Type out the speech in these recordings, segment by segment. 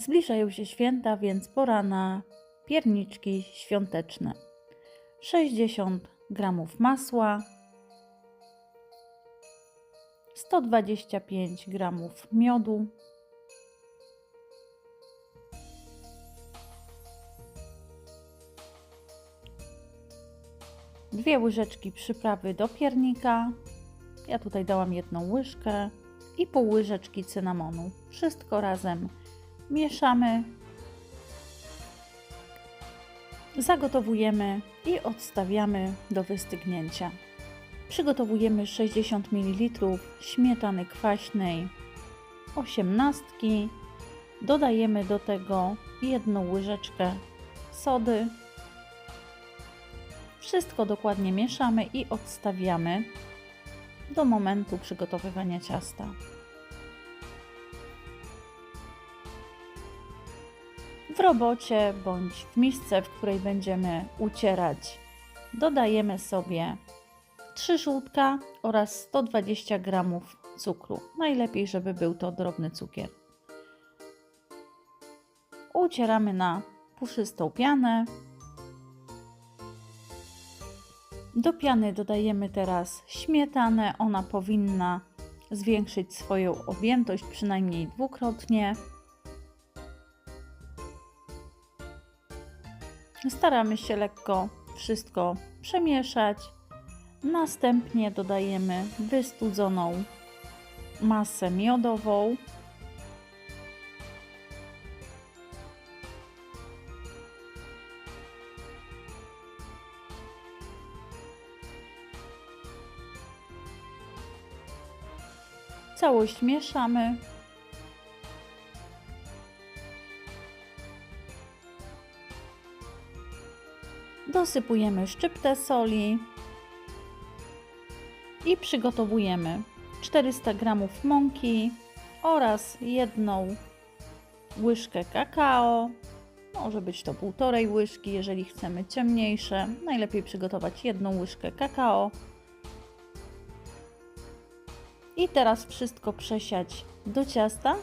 Zbliżają się święta, więc pora na pierniczki świąteczne. 60 gramów masła, 125 gramów miodu, dwie łyżeczki przyprawy do piernika. Ja tutaj dałam jedną łyżkę i pół łyżeczki cynamonu. Wszystko razem mieszamy. Zagotowujemy i odstawiamy do wystygnięcia. Przygotowujemy 60 ml śmietany kwaśnej 18. Dodajemy do tego jedną łyżeczkę sody. Wszystko dokładnie mieszamy i odstawiamy do momentu przygotowywania ciasta. W robocie bądź w misce, w której będziemy ucierać, dodajemy sobie 3 żółtka oraz 120 g cukru. Najlepiej, żeby był to drobny cukier. Ucieramy na puszystą pianę. Do piany dodajemy teraz śmietanę. Ona powinna zwiększyć swoją objętość przynajmniej dwukrotnie. Staramy się lekko wszystko przemieszać. Następnie dodajemy wystudzoną masę miodową. Całość mieszamy. Dosypujemy szczyptę soli i przygotowujemy 400 g mąki oraz jedną łyżkę kakao. Może być to półtorej łyżki, jeżeli chcemy ciemniejsze. Najlepiej przygotować jedną łyżkę kakao. I teraz wszystko przesiać do ciasta.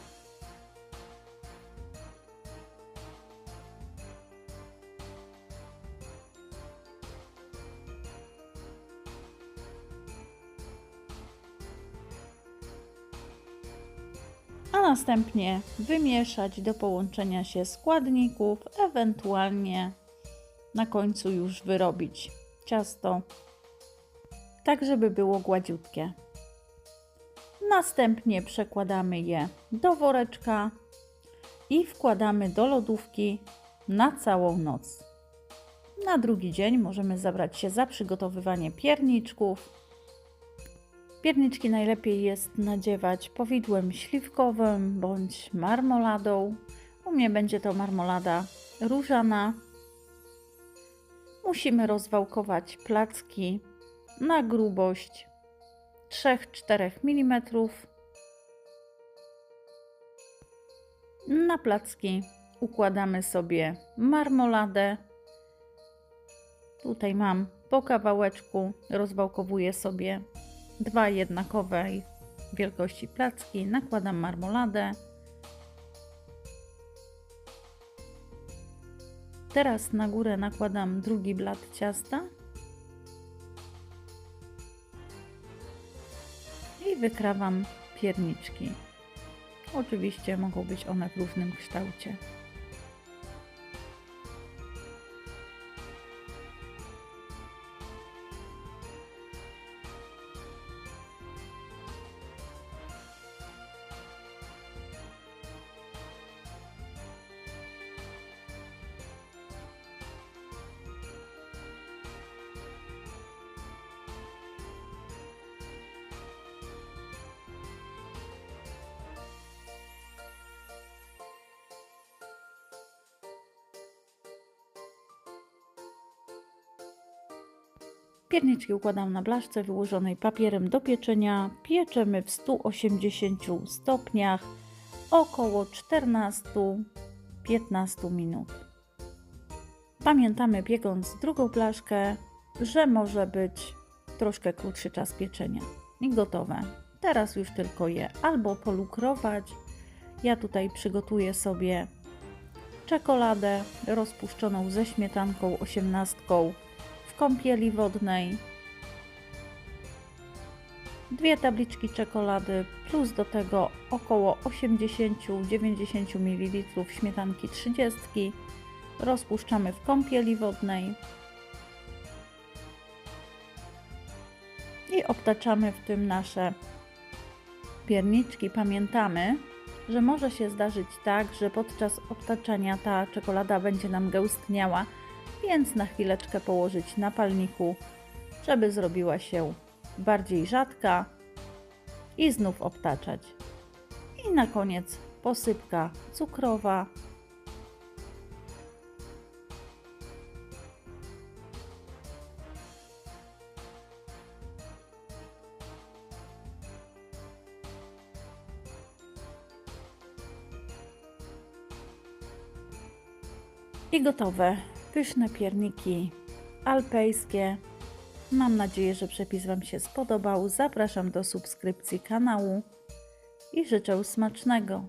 A następnie wymieszać do połączenia się składników, ewentualnie na końcu już wyrobić ciasto, tak żeby było gładziutkie. Następnie przekładamy je do woreczka i wkładamy do lodówki na całą noc. Na drugi dzień możemy zabrać się za przygotowywanie pierniczków. Pierniczki najlepiej jest nadziewać powidłem śliwkowym bądź marmoladą. U mnie będzie to marmolada różana. Musimy rozwałkować placki na grubość 3-4 mm. Na placki układamy sobie marmoladę. Tutaj mam po kawałeczku, rozwałkowuję sobie dwa jednakowej wielkości placki, nakładam marmoladę. Teraz na górę nakładam drugi blat ciasta i wykrawam pierniczki. Oczywiście mogą być one w różnym kształcie. Pierniczki układam na blaszce wyłożonej papierem do pieczenia. Pieczemy w 180 stopniach około 14-15 minut. Pamiętamy piekąc drugą blaszkę, że może być troszkę krótszy czas pieczenia. I gotowe. Teraz już tylko je albo polukrować. Ja tutaj przygotuję sobie czekoladę rozpuszczoną ze śmietanką osiemnastką kąpieli wodnej, dwie tabliczki czekolady plus do tego około 80-90 ml śmietanki 30 rozpuszczamy w kąpieli wodnej i obtaczamy w tym nasze pierniczki. Pamiętamy, że może się zdarzyć tak, że podczas obtaczania ta czekolada będzie nam gęstniała, więc na chwileczkę położyć na palniku, żeby zrobiła się bardziej rzadka i znów obtaczać. I na koniec posypka cukrowa. I gotowe. Pyszne pierniki alpejskie. Mam nadzieję, że przepis Wam się spodobał. Zapraszam do subskrypcji kanału i życzę smacznego.